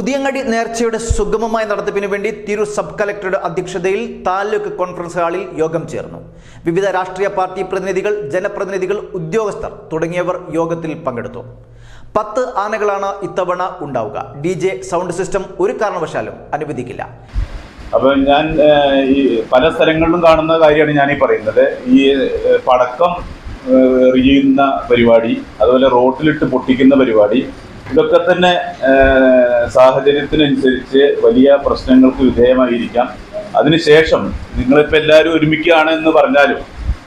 പുതിയങ്ങാടി നേർച്ചയുടെ സുഗമമായ നടത്തിപ്പിന് വേണ്ടി തിരു സബ് കലക്ടറുടെ അധ്യക്ഷതയിൽ താലൂക്ക് കോൺഫറൻസ് ഹാളിൽ യോഗം ചേർന്നു. വിവിധ രാഷ്ട്രീയ പാർട്ടി പ്രതിനിധികൾ ജനപ്രതിനിധികൾ ഉദ്യോഗസ്ഥർ തുടങ്ങിയവർ യോഗത്തിൽ പങ്കെടുത്തു. പത്ത് ആനകളാണ് ഇത്തവണ ഉണ്ടാവുക. ഡി ജെ സൗണ്ട് സിസ്റ്റം ഒരു കാരണവശാലും അനുവദിക്കില്ല. അപ്പൊ ഞാൻ ഈ പല സ്ഥലങ്ങളിലും കാണുന്ന കാര്യമാണ് ഞാനീ പറയുന്നത്. ഈ പടക്കം എറിയുന്ന പരിപാടി അതുപോലെ റോട്ടിലിട്ട് പൊട്ടിക്കുന്ന പരിപാടി ഇതൊക്കെ തന്നെ സാഹചര്യത്തിനനുസരിച്ച് വലിയ പ്രശ്നങ്ങൾക്ക് വിധേയമായിരിക്കാം. അതിനുശേഷം നിങ്ങളിപ്പോൾ എല്ലാവരും ഒരുമിക്കുകയാണ് എന്ന് പറഞ്ഞാലും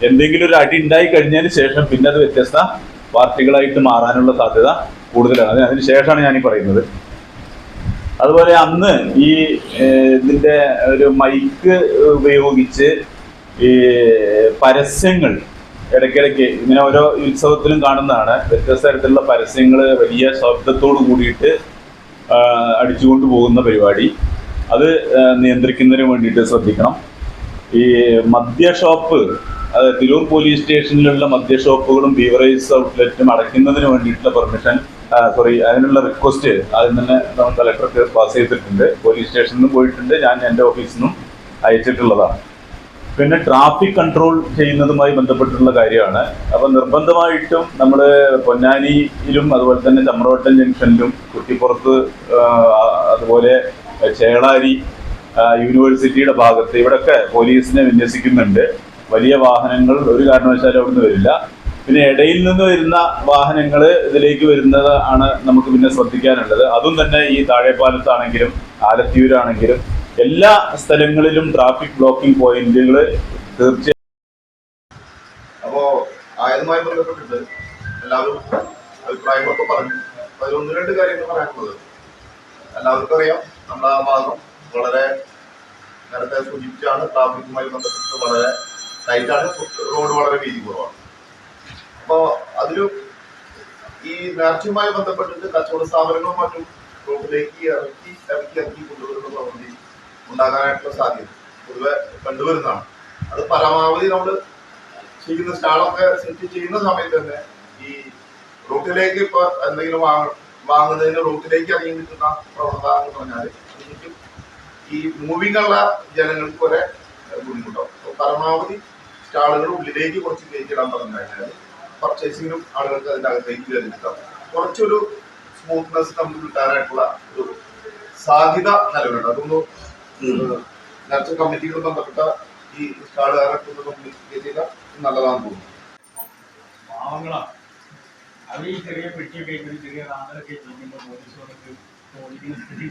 എന്തെങ്കിലും ഒരു അടി ഉണ്ടായി കഴിഞ്ഞതിന് ശേഷം പിന്നെ അത് വ്യത്യസ്ത പാർട്ടികളായിട്ട് മാറാനുള്ള സാധ്യത കൂടുതലാണ്. അതിന് അതിനുശേഷമാണ് ഈ പറയുന്നത്. അതുപോലെ അന്ന് ഈ ഇതിന്റെ ഒരു മൈക്ക് ഉപയോഗിച്ച് ഈ പരസ്യങ്ങൾ ഇടയ്ക്കിടയ്ക്ക് ഇങ്ങനെ ഓരോ ഉത്സവത്തിലും കാണുന്നതാണ്. വ്യത്യസ്ത തരത്തിലുള്ള പരസ്യങ്ങൾ വലിയ ശബ്ദത്തോട് കൂടിയിട്ട് അടിച്ചുകൊണ്ട് പോകുന്ന പരിപാടി. അത് നിയന്ത്രിക്കുന്നതിന് വേണ്ടിയിട്ട് ശ്രദ്ധിക്കണം. ഈ മദ്യ ഷോപ്പ് അത് തിരൂർ പോലീസ് സ്റ്റേഷനിലുള്ള മദ്യ ഷോപ്പുകളും ബീവറേജ് ഔട്ട്ലെറ്റും അടയ്ക്കുന്നതിന് വേണ്ടിയിട്ടുള്ള പെർമിഷൻ സോറി അതിനുള്ള റിക്വസ്റ്റ് ആദ്യം തന്നെ നമ്മൾ കലക്ടർക്ക് പാസ് ചെയ്തിട്ടുണ്ട്. പോലീസ് സ്റ്റേഷനിൽ നിന്ന് പോയിട്ടുണ്ട്. ഞാൻ എന്റെ ഓഫീസിൽ നിന്നും അയച്ചിട്ടുള്ളതാണ്. പിന്നെ ട്രാഫിക് കൺട്രോൾ ചെയ്യുന്നതുമായി ബന്ധപ്പെട്ടിട്ടുള്ള കാര്യമാണ്. അപ്പം നിർബന്ധമായിട്ടും നമ്മൾ പൊന്നാനിയിലും അതുപോലെ തന്നെ ചമ്രവട്ടം ജംഗ്ഷനിലും കുട്ടിപ്പുറത്ത് അതുപോലെ ചേളാരി യൂണിവേഴ്സിറ്റിയുടെ ഭാഗത്ത് ഇവിടെയൊക്കെ പോലീസിനെ വിന്യസിക്കുന്നുണ്ട്. വലിയ വാഹനങ്ങൾ ഒരു കാരണവശാലും അവിടുന്ന് വരില്ല. പിന്നെ ഇടയിൽ നിന്ന് വരുന്ന വാഹനങ്ങൾ ഇതിലേക്ക് വരുന്നതാണ് നമുക്ക് പിന്നെ ശ്രദ്ധിക്കാനുള്ളത്. അതും തന്നെ ഈ താഴെപ്പാലത്താണെങ്കിലും ആലത്തിയൂരാണെങ്കിലും എല്ലാ സ്ഥലങ്ങളിലും ട്രാഫിക് ബ്ലോക്കിംഗ് പോയിന്റുകൾ തീർച്ചയായും അപ്പോ ആയതുമായി ബന്ധപ്പെട്ടിട്ട് എല്ലാവരും അഭിപ്രായങ്ങളൊക്കെ പറഞ്ഞു. അതിൽ ഒന്ന് രണ്ട് കാര്യങ്ങൾ പറയാനുള്ളത്. എല്ലാവർക്കും അറിയാം നമ്മുടെ ആ ഭാഗം വളരെ നേരത്തെ സൂചിപ്പിച്ചാണ് ട്രാഫിക്കുമായി ബന്ധപ്പെട്ട് വളരെ ടൈറ്റാണ് റോഡ് വളരെ വീതി കുറവാണ്. അപ്പോ അതിലും ഈ നേർച്ചയുമായി ബന്ധപ്പെട്ടിട്ട് കച്ചവട സ്ഥാപനങ്ങളും മറ്റും റോഡിലേക്ക് ഇറക്കി ഇറക്കി ഇറക്കി കൊണ്ടുവരുന്ന പ്രവൃത്തി ഉണ്ടാകാനായിട്ടുള്ള സാധ്യത പൊതുവെ കണ്ടുവരുന്നതാണ്. അത് പരമാവധി നമ്മൾ ചെയ്യുന്ന സ്റ്റാളൊക്കെ സെറ്റ് ചെയ്യുന്ന സമയത്ത് തന്നെ ഈ റൂട്ടിലേക്ക് ഇപ്പൊ എന്തെങ്കിലും വാങ്ങ വാങ്ങുന്നതിന് റൂട്ടിലേക്ക് ഇറങ്ങി കിട്ടുന്ന പ്രവണത എന്ന് പറഞ്ഞാൽ ശരിക്കും ഈ മൂവിംഗ് ഉള്ള ജനങ്ങൾക്ക് വരെ ബുദ്ധിമുട്ടാവും. പരമാവധി സ്റ്റാളുകൾ ഉള്ളിലേക്ക് കുറച്ച് കയറ്റിടാൻ പറഞ്ഞു കഴിഞ്ഞാൽ പർച്ചേസിങ്ങിനും ആളുകൾക്ക് അതിന്റെ അകത്തേക്ക് കയറി നിൽക്കാം കുറച്ചൊരു സ്മൂത്ത്നെസ് നമുക്ക് കിട്ടാനായിട്ടുള്ള ഒരു സാധ്യത നിലവിലുണ്ട്. അതൊന്ന് നേരത്തെ കമ്മിറ്റികൾ ബന്ധപ്പെട്ട ഈ കാട് ചെയ്താൽ നല്ലതാണെന്ന് തോന്നുന്നു. ചെറിയ സ്ഥിതി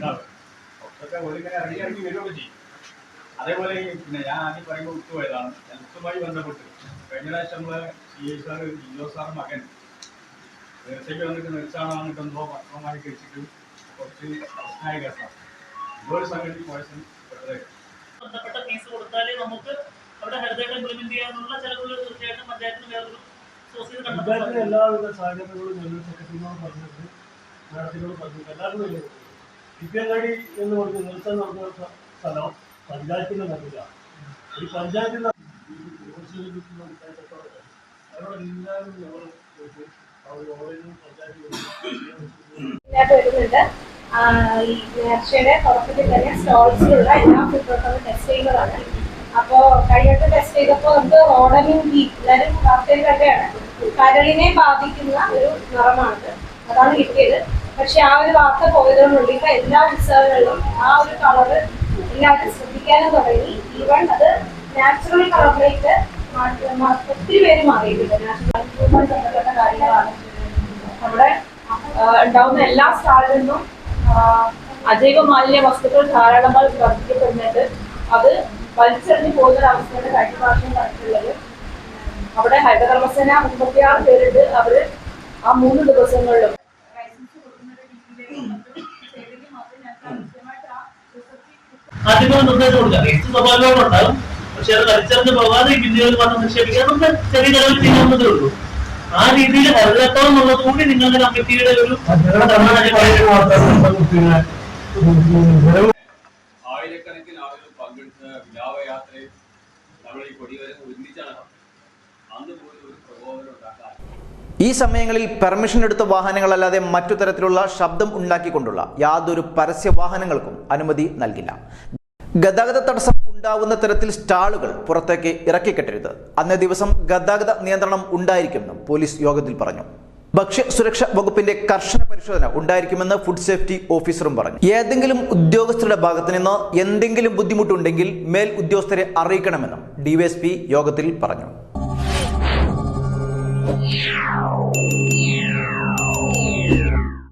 അതേപോലെ പിന്നെ ഞാൻ ആദ്യം പറയുമ്പോൾ വിട്ടുപോയതാണ്. ഹെൽത്തുമായി ബന്ധപ്പെട്ട്. കഴിഞ്ഞ പ്രാവശ്യം നമ്മളെ സി ഐ സാർ ജില്ലോ സാർ മകൻ നേരത്തേക്ക് വന്നിട്ട് നെൽസാണ് വന്നിട്ട് എന്തോ ഭക്ഷണമായി കഴിച്ചിട്ട് കുറച്ച് പ്രശ്നമായ കേസാണ് ഇതൊരു സംഗതി പോയസൺ ബന്ധപ്പെട്ട കേസ് കൊടുത്താലേ നമുക്ക് അവിടെ ഹരിതയായിട്ട് ഇംപ്ലിമെന്റ് ചെയ്യാനുള്ള ചിലവുകൾ തീർച്ചയായിട്ടും പഞ്ചായത്തിന് വേറൊരു സോഴ്സ്. എല്ലാവിധ സഹകരണങ്ങളും ഞങ്ങൾ സെക്രട്ടറിനോട് പറഞ്ഞിട്ടുണ്ട്. മാഡത്തിനോട് പറഞ്ഞിട്ടുണ്ട്. എല്ലാവരും ഇപ്പിയങ്ങാടി എന്ന് പറഞ്ഞ് നിർത്താൻ നടന്ന സ്ഥ- സ്ഥലം പഞ്ചായത്തിന്റെ മതില ഈ പഞ്ചായത്തിന്റെ അവിടെ എല്ലാവരും ഞങ്ങൾ അവർ വരുന്നുണ്ട്. ഈ നേർച്ചയുടെ തുടക്കത്തിൽ തന്നെ സ്റ്റോൾസിലുള്ള എല്ലാ ഫുഡുകളും ടെസ്റ്റ് ചെയ്യുന്നതാണ്. അപ്പോ കഴിഞ്ഞിട്ട് ടെസ്റ്റ് ചെയ്തപ്പോൾ നമുക്ക് റോഡനും എല്ലാവരും വാർത്തയിൽ കരളിനെ ബാധിക്കുന്ന ഒരു നിറമാണിത്. അതാണ് കിട്ടിയത്. പക്ഷെ ആ ഒരു വാർത്ത ഇപ്പൊ എല്ലാ ഉത്സവങ്ങളിലും ആ ഒരു കളറ് എല്ലാവരും ശ്രദ്ധിക്കാനും തുടങ്ങി. ഈവൺ അത് നാച്ചുറൽ കളറിലേക്ക് ഒത്തിരി പേര് മാറിയിട്ടുണ്ട്. നാച്ചുറൽ ബന്ധപ്പെട്ട കാര്യങ്ങളാണ്. നമ്മുടെ ഉണ്ടാവുന്ന എല്ലാ സ്റ്റാളിൽ അജൈവ മാലിന്യ വസ്തുക്കൾ ധാരാളമായി വർദ്ധിക്കപ്പെടുന്നുണ്ട് അത് വലിച്ചെറിഞ്ഞു പോകുന്ന ഒരു അവസ്ഥയാണ് കഴിഞ്ഞ പ്രാവശ്യം കണ്ടിട്ടുള്ളത്. അവിടെ ഹരിതകർമ്മസേന മുപ്പത്തിയാറ് പേരുണ്ട്. അവർ ആ മൂന്ന് ദിവസങ്ങളിലും ആദ്യമേ നിർദ്ദേശം കൊടുക്കാം. വേസ്റ്റ് സ്വാഭാവികമായിട്ടും ഉണ്ടാകും പക്ഷെ അത് വലിച്ചെറിഞ്ഞ് പോകാതെ ബിന്ദുകളിൽ മാത്രം നിക്ഷേപിക്കാൻ നമുക്ക് ചെറിയ ചെലവ് ചെയ്യാവുന്നതേ ഉള്ളൂ. ആ രീതിയിൽ കരുതട്ടോ എന്നുള്ളത് കൂടി നിങ്ങളുടെ കമ്മിറ്റിയുടെ ഒരു ആയിരക്കണക്കിന് ആളുകൾ പങ്കെടുത്ത വിലാപയാത്രയിൽ നമ്മൾ ഈ കൊടിവരെ ഒരുമിച്ചാണ് അന്ന് പോലും ഒരു പ്രകോപനം ഉണ്ടാക്കാൻ ഈ സമയങ്ങളിൽ പെർമിഷൻ എടുത്ത വാഹനങ്ങളല്ലാതെ മറ്റു തരത്തിലുള്ള ശബ്ദം ഉണ്ടാക്കിക്കൊണ്ടുള്ള യാതൊരു പരസ്യ വാഹനങ്ങൾക്കും അനുമതി നൽകില്ല. ഗതാഗത തടസ്സം ഉണ്ടാവുന്ന തരത്തിൽ സ്റ്റാളുകൾ പുറത്തേക്ക് ഇറക്കിക്കെട്ടരുത്. അന്നേ ദിവസം ഗതാഗത നിയന്ത്രണം ഉണ്ടായിരിക്കുമെന്നും പോലീസ് യോഗത്തിൽ പറഞ്ഞു. ഭക്ഷ്യ സുരക്ഷാ വകുപ്പിന്റെ കർശന പരിശോധന ഉണ്ടായിരിക്കുമെന്ന് ഫുഡ് സേഫ്റ്റി ഓഫീസറും പറഞ്ഞു. ഏതെങ്കിലും ഉദ്യോഗസ്ഥരുടെ ഭാഗത്ത് നിന്ന് എന്തെങ്കിലും ബുദ്ധിമുട്ടുണ്ടെങ്കിൽ മേൽ ഉദ്യോഗസ്ഥരെ അറിയിക്കണമെന്നും ഡിവൈഎസ്പി യോഗത്തിൽ പറഞ്ഞു.